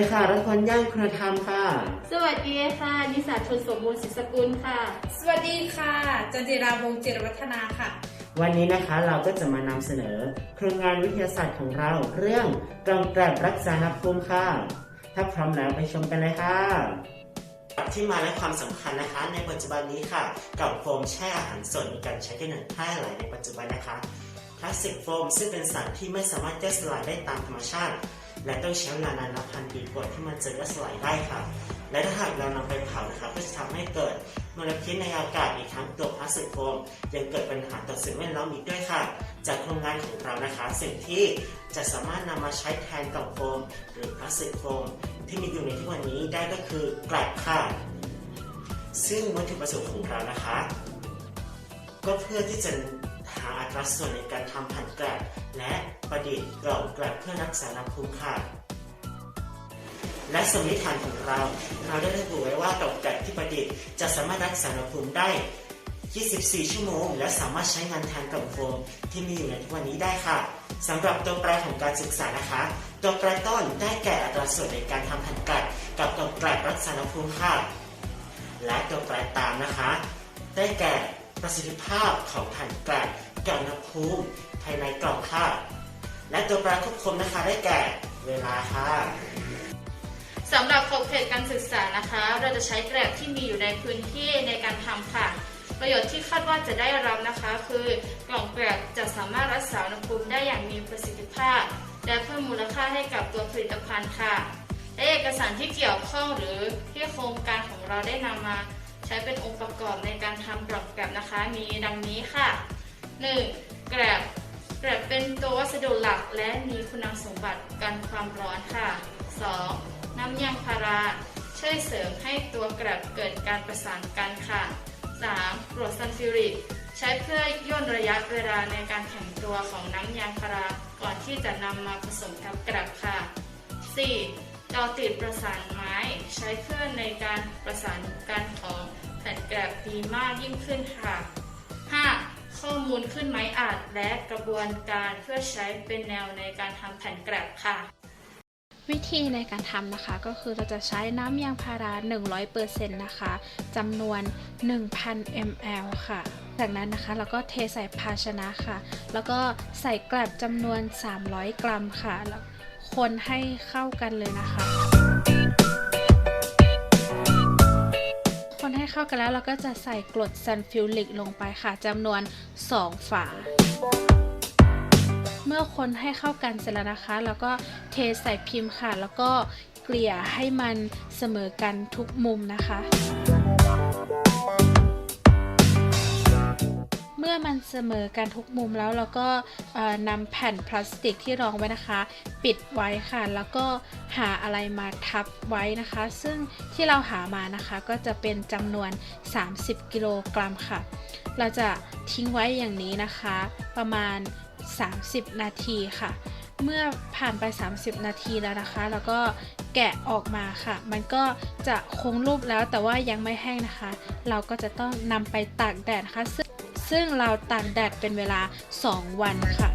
ดีค่ะรัตพรย่างคุณธรรมค่ะ สวัสดีค่ะ นิสาชนสมบูรณ์ศิษสกุลค่ะ สวัสดีค่ะจันจิราวงศ์จิรวัฒนาค่ะ วันนี้นะคะเราก็จะมานำเสนอโครงงานวิทยาศาสตร์ของเราเรื่องกล่องแกลบรักษาอุณหภูมิค่ะ ถ้าพร้อมแล้วไปชมกันเลยค่ะที่มาและความสำคัญนะคะ ในปัจจุบันนี้ค่ะกล่องโฟมแช่อาหารสดมีการใช้กันอย่างแพร่หลายในปัจจุบันนะคะพลาสติกโฟมซึ่งเป็นสารที่ไม่สามารถย่อยสลายได้ตามธรรมชาติ และต้องใช้เวลานานนับพันปีกว่าที่มันจะย่อยสลายได้ค่ะ และถ้าหากเรานำไปเผานะคะก็จะทำให้เกิดมลพิษในอากาศอีกทั้งตัวพลาสติกโฟมยังเกิดปัญหาต่อสิ่งแวดล้อมอีกด้วยค่ะ จากโครงงานของเรานะคะ สิ่งที่จะสามารถนำมาใช้แทนกล่องโฟม หรือพลาสติกโฟม ที่มีอยู่ในทุกวันนี้ได้ก็คือกลับค่ะซึ่งวัตถุประสงค์ของเรานะคะ ก็เพื่อที่จะ หาอัตราส่วนในการทำแผ่นแกลบและประดิษฐ์กล่องแกลบเพื่อรักษาอุณหภูมิค่ะและสมมติฐานของเรา เราได้ระบุไว้ว่ากล่องแกลบที่ประดิษฐ์จะสามารถรักษาอุณหภูมิได้ 24 ชั่วโมง และสามารถใช้งานแทนกล่องโฟมที่มีอยู่ในทุกวันนี้ได้ค่ะสำหรับตัวแปรของการศึกษานะคะ ตัวแปรต้นได้แก่อัตราส่วนในการทำแผ่นแกลบกับกล่องแกลบรักษาอุณหภูมิค่ะ และตัวแปรตามนะคะ ได้แก่ประสิทธิภาพของแผ่นแกล บกับอุณหภูมิภายในกล่องค่ะ และตัวแปรควบคุมนะคะได้แก่เวลาค่ะสำหรับขอบเขตการศึกษานะคะ เราจะใช้แกรบที่มีอยู่ในพื้นที่ในการทำค่ะ ประโยชน์ที่คาดว่าจะได้รับนะคะ คือกล่องแกรบจะสามารถรักษาอุณหภูมิได้อย่างมีประสิทธิภาพ และเพิ่มมูลค่าให้กับตัวผลิตภัณฑ์ค่ะและเอกสารที่เกี่ยวข้องหรือที่โครงการของเราได้นำมา ใช้เป็นองค์ประกอบในการทำกล่องแกรบนะคะ มีดังนี้ค่ะ 1. แกรบแกรบเป็นตัววัสดุหลักและมีคุณสมบัติกันความร้อนค่ะ 2. น้ำยางพาราช่วยเสริมให้ตัวแกรบเกิดการประสานกันค่ะ 3. กรดซัลฟิริกใช้เพื่อย่นระยะเวลาในการแข็งตัวของน้ำยางพาราก่อนที่จะนำมาผสมกับแกรบค่ะ 4. เตาติดประสานไม้ใช้เพื่อในการประสานกันของแผ่นแกรบดีมากยิ่งขึ้นค่ะ มูลขึ้นไม้อัดและกระบวนการเพื่อใช้เป็นแนวในการทำแผ่นแกรบค่ะ วิธีในการทำนะคะก็คือเราจะใช้น้ำยางพารา 100%นะคะจำนวน 1,000 ml ค่ะจากนั้นนะคะเราก็เทใส่ภาชนะค่ะ แล้วก็ใส่แกลบจำนวน 300 กรัมค่ะ แล้วคนให้เข้ากันเลยนะคะ เข้ากันแล้วเราก็จะใส่กรดซัลฟิวริกลงไปค่ะจำนวน 2 ฝา เมื่อคนให้เข้ากันเสร็จแล้วนะคะ แล้วก็เทใส่พิมพ์ค่ะ แล้วก็เกลี่ยให้มันเสมอกันทุกมุมนะคะ เมื่อมันเสมอกันทุกมุมแล้วเราก็นำแผ่นพลาสติกที่รองไว้นะคะ ปิดไว้ค่ะ แล้วก็หาอะไรมาทับไว้นะคะ ซึ่งที่เราหามานะคะก็จะเป็นจำนวน 30 กิโลกรัมค่ะ เราจะทิ้งไว้อย่างนี้นะคะ ประมาณ 30 นาทีค่ะเมื่อผ่านไป 30 นาทีแล้วนะคะ แล้วก็แกะออกมาค่ะ มันก็จะคงรูปแล้วแต่ว่ายังไม่แห้งนะคะ เราก็จะต้องนำไปตากแดดนะคะซึ่ง ซึ่งเราตากแดดเป็นเวลา 2 วันค่ะ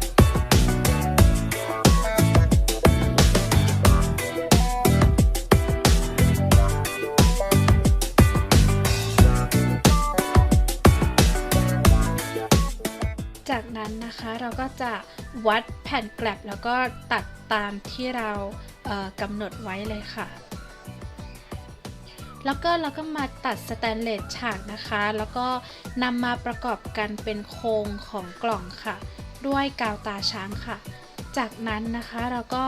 จากนั้นนะคะเราก็จะวัดแผ่นแกลบแล้วก็ตัดตามที่เรากำหนดไว้เลยค่ะ แล้วก็เราก็มาตัดสแตนเลสฉากนะคะ แล้วก็นำมาประกอบกันเป็นโครงของกล่องค่ะ ด้วยกาวตาช้างค่ะ จากนั้นนะคะเราก็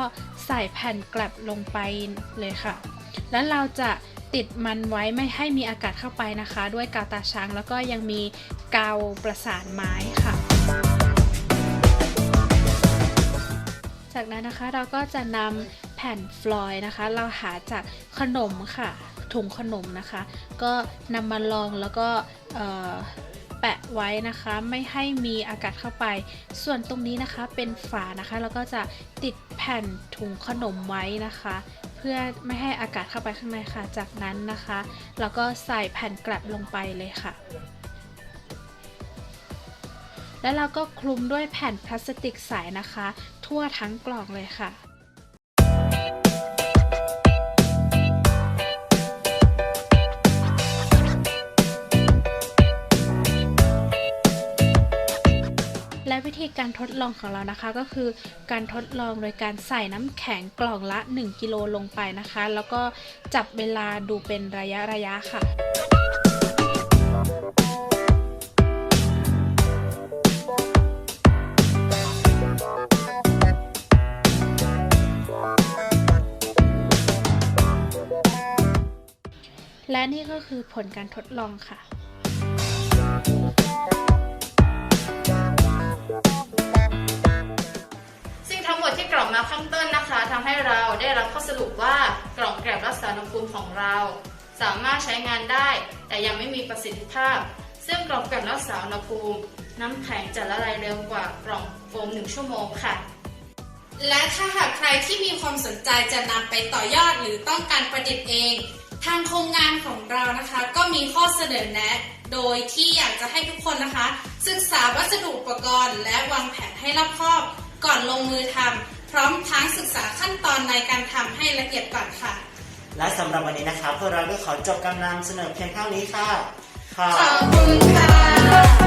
ใส่แผ่นกลับลงไปเลยค่ะ แล้วเราจะติดมันไว้ไม่ให้มีอากาศเข้าไปนะคะ ด้วยกาวตาช้างแล้วก็ยังมีกาวประสานไม้ค่ะ จากนั้นนะคะเราก็จะนำแผ่นฟลอยด์นะคะ เราหาจากขนมค่ะ ถุงขนมนะคะ ก็นำมาลองแล้วก็แปะไว้นะคะไม่ให้มีอากาศเข้าไป ส่วนตรงนี้นะคะเป็นฝานะคะแล้วก็จะติดแผ่นถุงขนมไว้นะคะ เพื่อไม่ให้อากาศเข้าไปข้างในค่ะ จากนั้นนะคะเราก็ใส่แผ่นกลับลงไปเลยค่ะ แล้วเราก็คลุมด้วยแผ่นพลาสติกใสนะคะ ทั่วทั้งกล่องเลยค่ะ และวิธีการทดลองของเรานะคะก็คือการทดลองโดยการใส่น้ำแข็งกล่องละ 1 กิโลลงไปนะคะ แล้วก็จับเวลาดูเป็นระยะระยะค่ะและนี่ก็คือผลการทดลองค่ะ กล่าวมาข้างต้นนะคะทำให้เราได้รับข้อสรุปว่ากล่องแกรบรักษาอุณหภูมิของเรา สามารถใช้งานได้ แต่ยังไม่มีประสิทธิภาพ ซึ่งกล่องแกรบรักษาอุณหภูมิน้ำแข็งจะละลายเร็วกว่ากล่องโฟม1ชั่วโมงค่ะ และถ้าหากใครที่มีความสนใจจะนำไปต่อยอดหรือต้องการประดิษฐ์เอง ทางโครงงานของเรานะคะ ก็มีข้อเสนอแนะ โดยที่อยากจะให้ทุกคนนะคะ ศึกษาวัสดุอุปกรณ์ และวางแผนให้รอบคอบ ก่อนลงมือทำ พร้อมทั้งศึกษาขั้นตอนในการทำให้ละเอียดก่อนค่ะ และสำหรับวันนี้นะครับพวกเราก็ขอจบการนำเสนอเพียงเท่านี้ค่ะ ขอบขอบคุณค่ะ